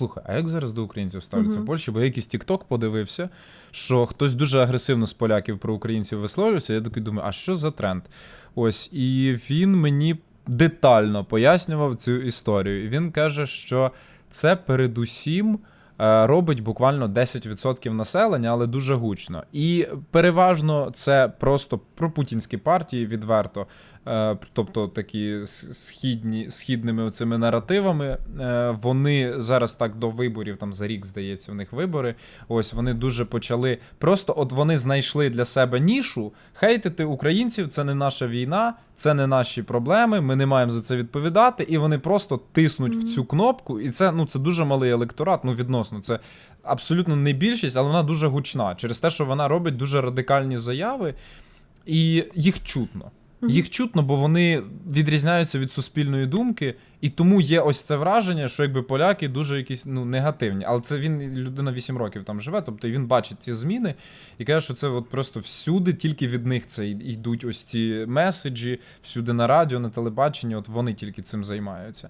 слухай, а як зараз до українців ставляться Мгм. в Польщі? Бо я якийсь тікток подивився, що хтось дуже агресивно з поляків про українців висловлювався. Я такий думаю, а що за тренд? Ось, і він мені детально пояснював цю історію. І він каже, що це передусім. Е, Робить буквально 10% населення, але дуже гучно. І переважно це просто пропутінські партії відверто, е, тобто такі східні, східними оцими наративами. Е, Вони зараз так до виборів, там за рік здається, в них вибори. Ось вони дуже почали. Просто от вони знайшли для себе нішу. Хейтити українців це не наша війна, це не наші проблеми. Ми не маємо за це відповідати. І вони просто тиснуть в цю кнопку. І це ну це дуже малий електорат. Ну відносно це абсолютно не більшість, але вона дуже гучна через те, що вона робить дуже радикальні заяви, і їх чутно. Їх чутно, бо вони відрізняються від суспільної думки, і тому є ось це враження, що якби поляки дуже якісь ну негативні. Але це він людина 8 років там живе, тобто він бачить ці зміни і каже, що це от просто всюди, тільки від них це йдуть ось ці меседжі, всюди на радіо, на телебаченні. От вони тільки цим займаються.